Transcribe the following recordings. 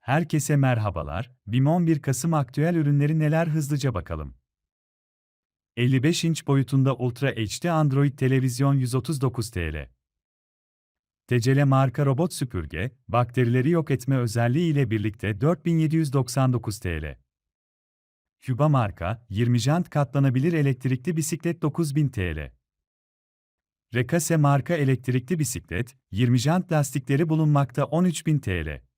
Herkese merhabalar. BİM 11 Kasım aktüel ürünleri neler hızlıca bakalım. 55 inç boyutunda Ultra HD Android televizyon 139 TL. Tecele marka robot süpürge, bakterileri yok etme özelliği ile birlikte 4799 TL. Küba marka, 20 jant katlanabilir elektrikli bisiklet 9000 TL. Rekase marka elektrikli bisiklet, 20 jant lastikleri bulunmakta 13000 TL.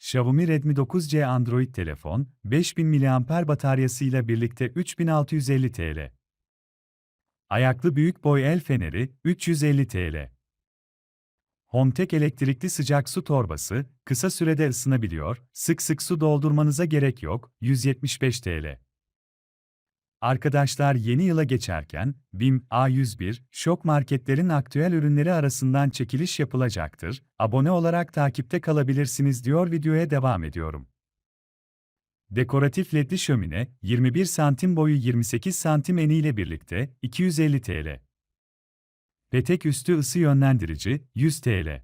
Xiaomi Redmi 9C Android telefon, 5000 mAh bataryasıyla birlikte 3650 TL. Ayaklı büyük boy el feneri, 350 TL. Hometek elektrikli sıcak su torbası, kısa sürede ısınabiliyor, sık sık su doldurmanıza gerek yok, 175 TL. Arkadaşlar yeni yıla geçerken, BİM, A101, şok marketlerin aktüel ürünleri arasından çekiliş yapılacaktır. Abone olarak takipte kalabilirsiniz diyor videoya devam ediyorum. Dekoratif ledli şömine, 21 santim boyu 28 santim eniyle birlikte, 250 TL. Petek üstü ısı yönlendirici, 100 TL.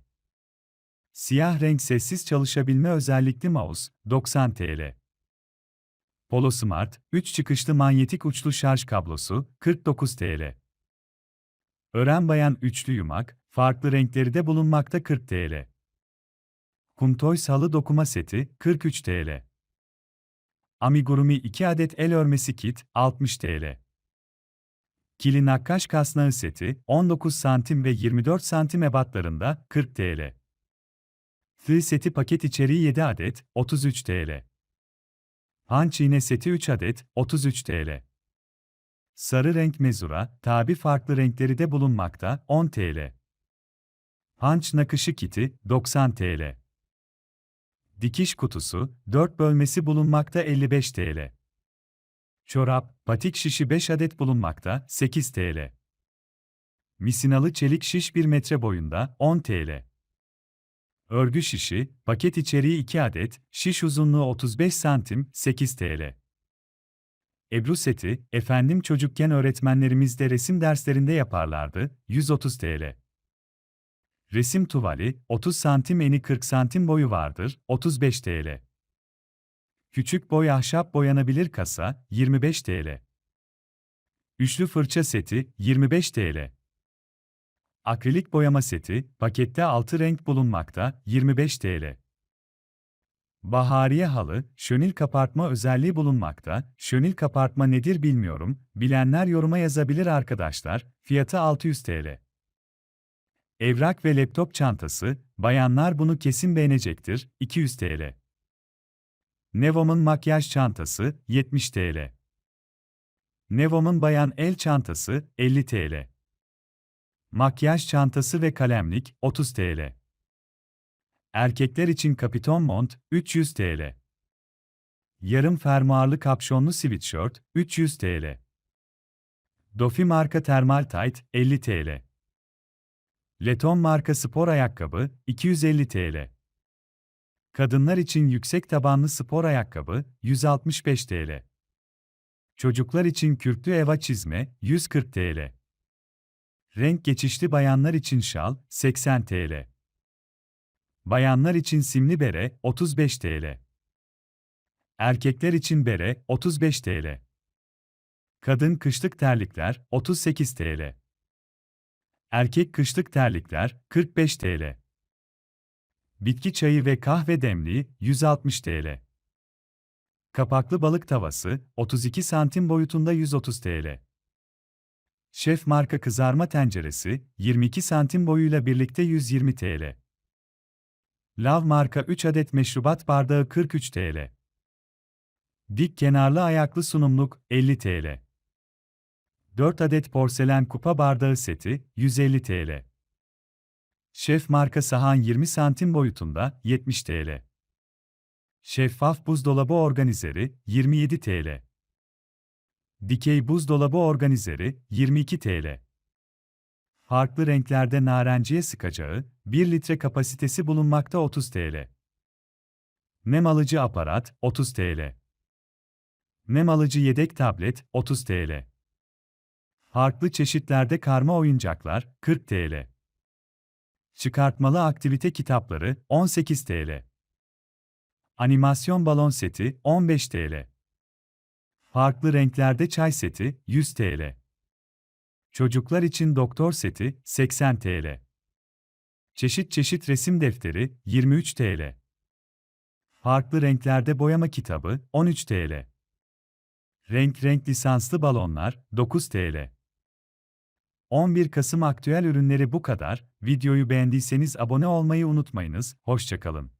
Siyah renk sessiz çalışabilme özellikli mouse, 90 TL. Polo Smart, 3 çıkışlı manyetik uçlu şarj kablosu, 49 TL. Ören Bayan üçlü yumak, farklı renkleri de bulunmakta 40 TL. Kumtoy salı dokuma seti, 43 TL. Amigurumi 2 adet el örmesi kit, 60 TL. Kili nakkaş kasnağı seti, 19 santim ve 24 santim ebatlarında, 40 TL. Tığ seti paket içeriği 7 adet, 33 TL. Hanç iğne seti 3 adet, 33 TL. Sarı renk mezura, tabi farklı renkleri de bulunmakta, 10 TL. Hanç nakışı kiti, 90 TL. Dikiş kutusu, 4 bölmesi bulunmakta 55 TL. Çorap, patik şişi 5 adet bulunmakta, 8 TL. Misinalı çelik şiş 1 metre boyunda, 10 TL. Örgü şişi, paket içeriği 2 adet, şiş uzunluğu 35 santim, 8 TL. Ebru seti, efendim çocukken öğretmenlerimiz de resim derslerinde yaparlardı, 130 TL. Resim tuvali, 30 santim eni 40 santim boyu vardır, 35 TL. Küçük boy ahşap boyanabilir kasa, 25 TL. Üçlü fırça seti, 25 TL. Akrilik boyama seti, pakette 6 renk bulunmakta, 25 TL. Bahariye halı, şönil kapartma özelliği bulunmakta. Şönil kapartma nedir bilmiyorum, bilenler yoruma yazabilir arkadaşlar, fiyatı 600 TL. Evrak ve laptop çantası, bayanlar bunu kesin beğenecektir, 200 TL. Nevom'un makyaj çantası, 70 TL. Nevom'un bayan el çantası, 50 TL. Makyaj çantası ve kalemlik 30 TL. Erkekler için kapiton mont 300 TL. Yarım fermuarlı kapşonlu sweatshirt 300 TL. Dofi marka termal tight 50 TL. Leton marka spor ayakkabı 250 TL. Kadınlar için yüksek tabanlı spor ayakkabı 165 TL. Çocuklar için kürklü eva çizme 140 TL. Renk geçişli bayanlar için şal 80 TL. Bayanlar için simli bere 35 TL. Erkekler için bere 35 TL. Kadın kışlık terlikler 38 TL. Erkek kışlık terlikler 45 TL. Bitki çayı ve kahve demliği 160 TL. Kapaklı balık tavası 32 santim boyutunda 130 TL. Şef marka kızarma tenceresi, 22 santim boyuyla birlikte 120 TL. Lav marka 3 adet meşrubat bardağı 43 TL. Dik kenarlı ayaklı sunumluk 50 TL. 4 adet porselen kupa bardağı seti 150 TL. Şef marka sahan 20 santim boyutunda 70 TL. Şeffaf buzdolabı organizeri 27 TL. Dikey buzdolabı organizeri 22 TL. Farklı renklerde narenciye sıkacağı 1 litre kapasitesi bulunmakta 30 TL. Nem alıcı aparat 30 TL. Nem alıcı yedek tablet 30 TL. Farklı çeşitlerde karma oyuncaklar 40 TL. Çıkartmalı aktivite kitapları 18 TL. Animasyon balon seti 15 TL. Farklı renklerde çay seti 100 TL. Çocuklar için doktor seti 80 TL. Çeşit çeşit resim defteri 23 TL. Farklı renklerde boyama kitabı 13 TL. Renk renk lisanslı balonlar 9 TL. 11 Kasım aktüel ürünleri bu kadar. Videoyu beğendiyseniz abone olmayı unutmayınız. Hoşçakalın.